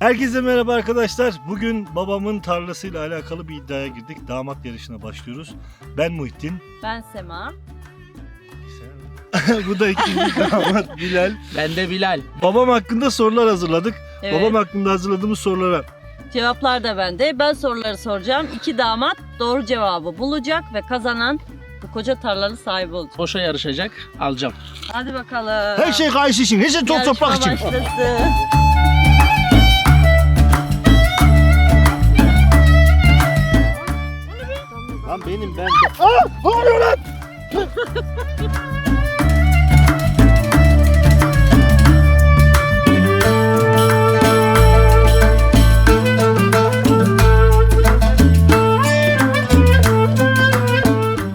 Herkese merhaba arkadaşlar. Bugün babamın tarlasıyla alakalı bir iddiaya girdik. Damat yarışına başlıyoruz. Ben Muhittin. Ben Sema. Bu da ikinci damat Bilal. Ben de Bilal. Babam hakkında sorular hazırladık. Evet. Babam hakkında hazırladığımız sorulara Cevaplar da bende. Ben soruları soracağım. İki damat doğru cevabı bulacak ve kazanan bu koca tarlanın sahibi olacak. Boşa yarışacak. Alacağım. Hadi bakalım. her şey karşı için, her şey top Yarışma toprak için. başlasın. Benim ben. Aa! Ne oluyor lan?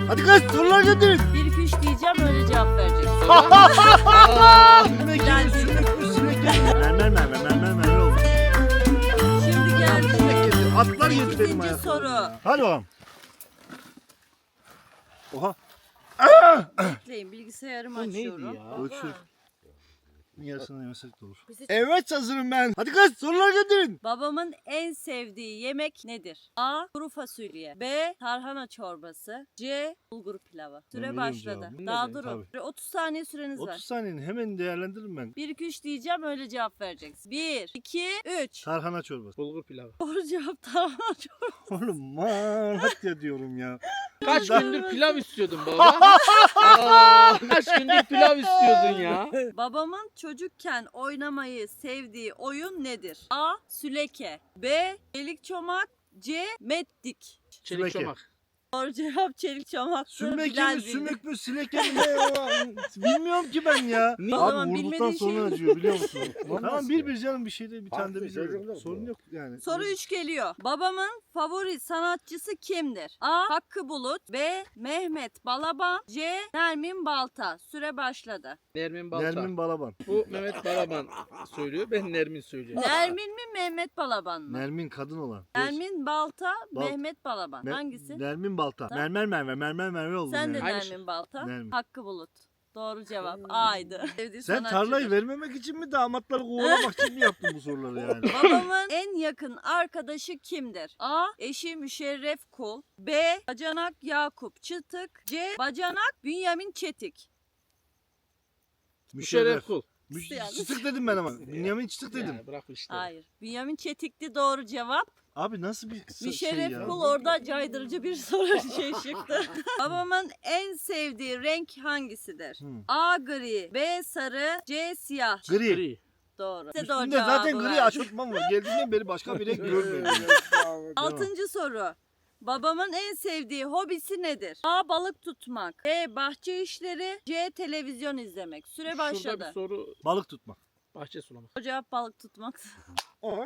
Hadi kız sorular gönderin. 1 2 3 diyeceğim öyle cevap vereceksin. Sinek Gel. gibi, sinek gibi, sinek gibi. Mermer mermer mermer mermer oldu. Şimdi geldi. Atlar yedi benim Sekizinci ayaklarıma soru. Hadi bakalım. Oha. Bekleyin bilgisayarımı açıyorum. Ölçü. Yarısını yemesek de olur. Evet hazırım ben. Hadi kız sorular gönderin. Babamın en sevdiği yemek nedir? A. Kuru fasulye. B. Tarhana çorbası. C. Bulgur pilavı. Süre bileyim başladı. cevabını. Daha Tabii. durun. 30 saniye süreniz 30 var. saniyenin hemen değerlendiririm ben. 1 2 3 diyeceğim öyle cevap vereceksin. 1 2 3. Tarhana çorbası. Bulgur pilavı. Doğru cevap tarhana çorbası. Oğlum malatya diyorum ya. Kaç gündür pilav istiyordun baba? Aa, kaç gündür pilav istiyordun ya? Babamın çocukken oynamayı sevdiği oyun nedir? A. Süleke. B. Çelik çomak. C. Mettik. Çelik çomak. Doğru cevap çelik çomaktı. Sümeke Bilal mi, bildi. sümük mü, sileke mi ne? Bilmiyorum ki ben ya. Niye? O Abi vurduktan bilmediğin sonra şey- acıyor biliyor musun? Tamam bir bir canım bir şey değil bir tane de Farklı biliyorum. çocuklar Sorun bu. yok yani. Soru 3 geliyor. Babamın favori sanatçısı kimdir? A. Hakkı Bulut. B. Mehmet Balaban. C. Nermin Balta. Süre başladı. Nermin Balta. Nermin Balaban. Bu Mehmet Balaban söylüyor. Ben Nermin söylüyorum. Nermin mi Mehmet Balaban mı? Nermin kadın olan. Nermin Balta, Bal- Mehmet Balaban. Me- Hangisi? Nermin Balta. Mermer mermer mermer mermer oldu. Sen de yani. Şey. Nermin Balta. Nermin. Hakkı Bulut. Doğru cevap. A'ydı. Sevdiği Sen sanatçıdır. tarlayı vermemek için mi damatları kovalamak için mi yaptın bu soruları yani? Babamın en yakın arkadaşı kimdir? A. Eşi Müşerref Kul. B. Bacanak Yakup Çıtık. C. Bacanak Bünyamin Çetik. Müşerref kul. Yani. Çıtık dedim ben ama. Bünyamin çıtık dedim. Ya, bırak işte. Hayır. Bünyamin Çetik'ti doğru cevap. Abi nasıl bir kısa Müşerref şey ya? Kul orada caydırıcı bir soru şey çıktı. Babamın en sevdiği renk hangisidir? Hı. A. Gri. B. Sarı. C. Siyah. Gri. Gri. Doğru. Size doğru Üstünde zaten gri aşortman var. Geldiğinden beri başka bir renk görmedim. Altıncı soru. Babamın en sevdiği hobisi nedir? A. Balık tutmak. B. Bahçe işleri. C. Televizyon izlemek. Süre Şurada başladı. bir soru. Balık tutmak. Bahçe sulamak. O cevap balık tutmak. Babam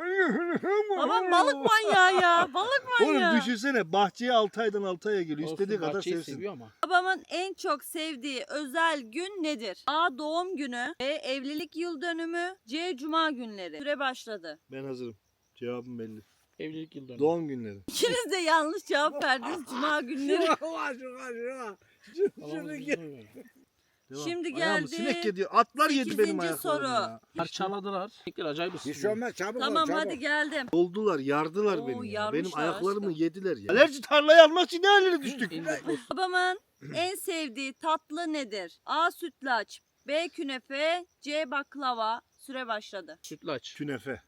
Babam balık manyağı ya. Balık manyağı. Oğlum düşünsene bahçeye 6 aydan 6 aya geliyor. Olsun, İstediği kadar bahçeyi sevsin. seviyor ama. Babamın en çok sevdiği özel gün nedir? A. Doğum günü. B. Evlilik yıl dönümü. C. Cuma günleri. Süre başladı. Ben hazırım. Cevabım belli. Evlilik yıl dönümü. Doğum günleri. İkiniz de yanlış cevap verdiniz. Cuma günleri. Tamam, üzülme. Devam. Şimdi Ayağımı geldi Sinek yedi. Atlar yedi benim sekizinci ayaklarımı soru. ya. Parçaladılar. Tekrar acayip Bir şey ısınıyor. olmaz çabuk ol Tamam çabuk. hadi geldim. Doldular, yardılar Oo, beni ya. yarmışlar Benim ayaklarımı aşkım. yediler ya. Alerji tarlayı almak için ne haline düştük? Babamın en sevdiği tatlı nedir? A. Sütlaç. B. Künefe. C. Baklava. Süre başladı. Sütlaç. Künefe.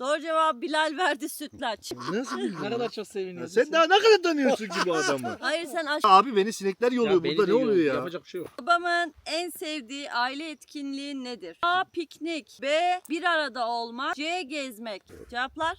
Doğru cevap Bilal verdi sütlaç. Nasıl bildin? Ne kadar çok seviniyorsun. sen daha ne kadar tanıyorsun ki bu adamı? Hayır sen aş- Abi beni sinekler yoluyor beni burada de ne oluyor ya? Yapacak bir şey yok. Babamın en sevdiği aile etkinliği nedir? A. Piknik. B. Bir arada olmak. C. Gezmek. Cevaplar?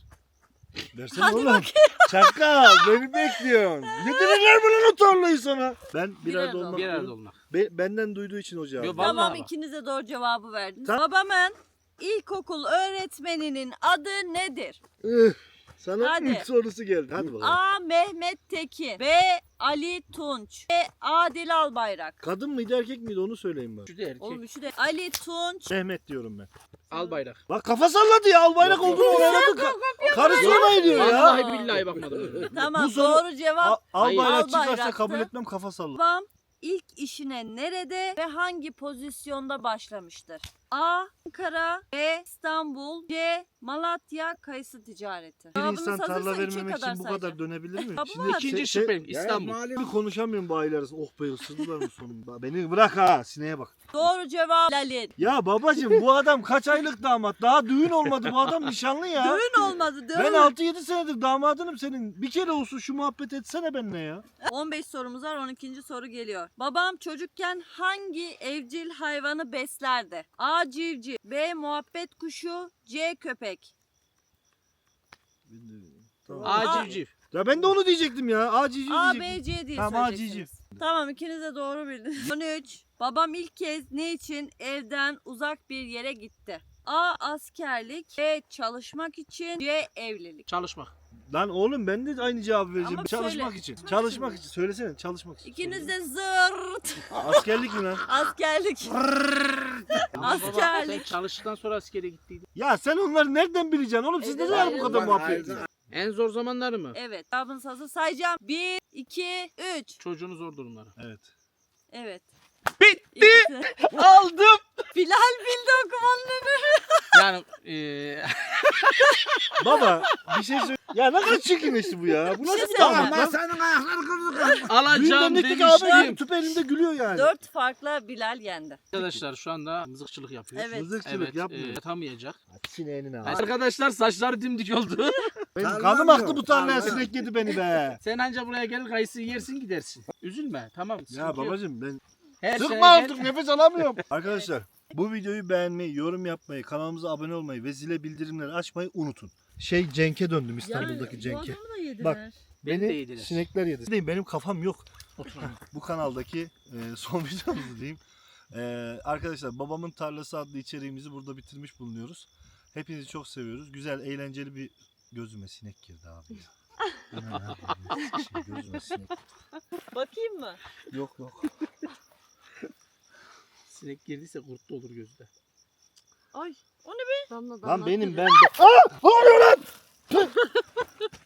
Versene oğlum. Çakal beni bekliyorsun. Yedirirler lan o tarlayı sana? Ben bir, Bir arada arada olmak Bir arada diyorum. olmak. Be- benden duyduğu için o cevabı. Yo, Vallahi tamam bak. ikiniz de doğru cevabı verdiniz. Tamam. Babamın ilkokul öğretmeninin adı nedir? Üh, Sana Hadi. ilk sorusu geldi. Hadi bakalım. A. Mehmet Tekin. B. Ali Tunç. C. Adil Albayrak. Kadın mıydı erkek miydi onu söyleyin bana. Şu da erkek. Oğlum üçü de Ali Tunç. Mehmet diyorum ben. Al bayrak. Bak kafa salladı ya albayrak Yok, yok. olduğunu öğrendi. Ka- Karısı ona diyor ya. Vallahi billahi bakmadım. Tamam Bu soru- doğru cevap. Al- Albayrak çıkarsa Albayraktı. kabul etmem kafa salladı. Babam ilk işine nerede ve hangi pozisyonda başlamıştır? A. Ankara B. İstanbul C. Malatya Kayısı ticareti. Bir Cevabınız insan tarla hazırsa üçe vermemek için bu kadar sayacağım. dönebilir mi? Şimdi İkinci şey- şey- şüphem İstanbul. Bir konuşamıyorum bu aile. Oh be ısırdılar mı sonunda? Beni bırak ha sineğe bak. Doğru cevap Lalin. Ya babacım bu adam kaç aylık damat? Daha düğün olmadı bu adam nişanlı ya. Düğün olmadı düğün. Ben 6-7 senedir damadınım senin. Bir kere olsun şu muhabbet etsene benimle ya. 15 sorumuz var 12. soru geliyor. Babam çocukken hangi evcil hayvanı beslerdi? A. Civciv B. Muhabbet kuşu C. Köpek Tamam. A civciv. Ya ben de onu diyecektim ya. A, diyecektim. B, C diye Tamam, A, söyleyeceksiniz. Tamam ikiniz de doğru bildiniz. 13. Babam ilk kez ne için evden uzak bir yere gitti? A. Askerlik B. Çalışmak için C. Evlilik Çalışmak. Lan oğlum ben de aynı cevabı vereceğim. Ama çalışmak söyle. için. Çalışmak için. Söylesene çalışmak için. İkiniz de zırt. Askerlik mi lan? Askerlik. Ama Askerlik. Sen çalıştıktan sonra askere gittiydin. Ya sen onları nereden bileceksin oğlum? Siz ne Evet, zaman bu kadar muhabbet ediyorsunuz? En zor zamanları mı? Evet. Cevabınız hazır. Sayacağım. 1, 2, 3. Çocuğunu zor durumları. Evet. Evet. Bitti. İkisi. Aldım. Bilal bildi okumanın Yani eee Baba bir şey söyle. Ya ne kadar çirkinleşti bu ya. Bu Bir şey nasıl bir söyleyeceğim. damat lan? senin ayakları kırdık. alacağım Düğün abi demiştim. tüp elinde gülüyor yani. 4 farkla Bilal yendi. Arkadaşlar şu anda mızıkçılık yapıyor. Evet. Mızıkçılık Evet, yapmıyor. e, yatamayacak. Sineğinin abi. Arkadaşlar saçları dimdik oldu. Benim kanım aktı bu tarlaya tarla. sinek yedi beni be. Sen anca buraya gel kayısı yersin gidersin. Üzülme tamam. Ya sıkıntı yok. babacım ben Her sene sıkma gel. artık nefes alamıyorum. Arkadaşlar bu videoyu beğenmeyi, yorum yapmayı, kanalımıza abone olmayı ve zile bildirimleri açmayı unutun. Şey Cenk'e döndüm İstanbul'daki Cenk'e. Bak, Beni de yediler. sinekler yedi. Değil, benim kafam yok. Otur. Bu kanaldaki e, son videomuz diyeyim. E, arkadaşlar babamın tarlası adlı içeriğimizi burada bitirmiş bulunuyoruz. Hepinizi çok seviyoruz. Güzel, eğlenceli bir gözüme sinek girdi abi ya. Şey, gözüme sinek. Bakayım mı? Yok yok. Sinek girdiyse kurt da olur gözde. Ay o ne be? Damla damla. Lan benim ben. Aa! Ne oluyor lan?